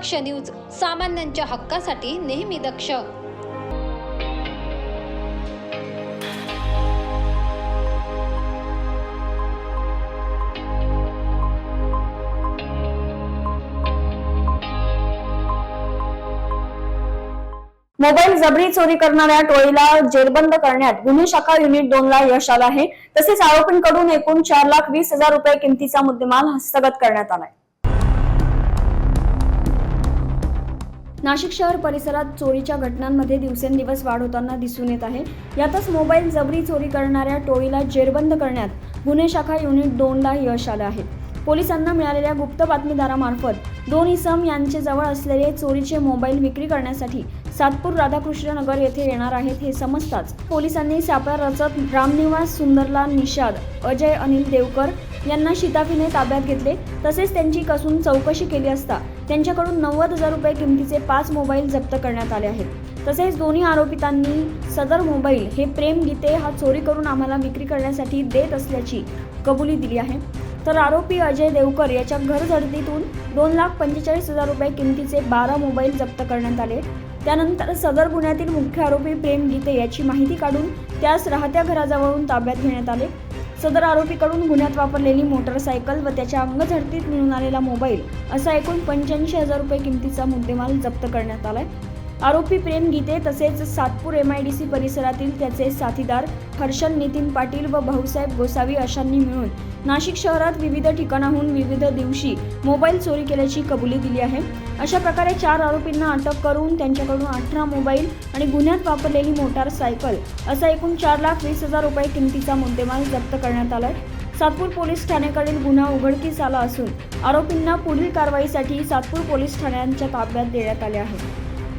दक्ष news सामान्यांच्या हक्कासाठी नेहमी दक्ष. मोबाईल जबरी चोरी करणाऱ्या टोळीला जेरबंद करण्यात गुन्हे शाखा युनिट दोन ला यश आलं आहे. तसेच आरोपींकडून एकूण चार लाख वीस हजार रुपये किमतीचा मुद्देमाल हस्तगत करण्यात आलाय. नाशिक शहर परिसरात चोरीच्या घटनांमध्ये दिवसेंदिवस वाढ होताना दिसून येत आहे. यातच मोबाईल जबरी चोरी करणाऱ्या टोळीला जेरबंद करण्यात गुन्हे शाखा युनिट दोनला यश आलं आहे. पोलिसांना मिळालेल्या गुप्त बातमीदारामार्फत दोन इसम यांचे जवळ असलेले चोरीचे मोबाईल विक्री करण्यासाठी सातपूर राधाकृष्ण नगर येथे येणार आहेत हे समजताच पोलिसांनी सापळा रचत रामनिवास सुंदरलाल निषाद अजय अनिल देवकर यांना शिताफीने ताब्यात घेतले. तसेच त्यांची कसून चौकशी केली असता त्यांच्याकडून नव्वद हजार रुपये किमतीचे पाच मोबाईल जप्त करण्यात आले आहेत. तसेच दोन्ही आरोपितांनी सदर मोबाईल हे प्रेम गीते हा चोरी करून आम्हाला विक्री करण्यासाठी देत असल्याची कबुली दिली आहे. तर आरोपी अजय देवकर याच्या घर झडतीतून दोन लाख पंचेचाळीस हजार रुपये किमतीचे बारा मोबाईल जप्त करण्यात आले. त्यानंतर सदर गुन्ह्यातील मुख्य आरोपी प्रेम गीते याची माहिती काढून त्यास राहत्या घराजवळून ताब्यात घेण्यात आले. सदर आरोपीकडून गुन्ह्यात वापरलेली मोटरसायकल व त्याच्या अंगझडतीत मिळून आलेला मोबाईल असा एकूण पंच्याऐंशी हजार रुपये किमतीचा मुद्देमाल जप्त करण्यात आलाय. आरोपी प्रेम गीते तसेच Satpur M I D C परिसरातील त्याचे साथीदार हर्षल नितीन पाटील व भाऊसाहेब गोसावी अशांनी मिळून नाशिक शहरात विविध ठिकाणाहून विविध दिवशी मोबाईल चोरी केल्याची कबुली दिली आहे. अशा प्रकारे चार आरोपींना अटक करून त्यांच्याकडून अठरा मोबाईल आणि गुन्ह्यात वापरलेली मोटार सायकल असा एकूण चार लाख वीस हजार रुपये किमतीचा मुद्देमाल जप्त करण्यात आलाय. सातपूर पोलीस ठाण्याकडील गुन्हा उघडकीस आला असून आरोपींना पुढील कारवाईसाठी सातपूर पोलीस ठाण्यांच्या ताब्यात देण्यात आले आहे.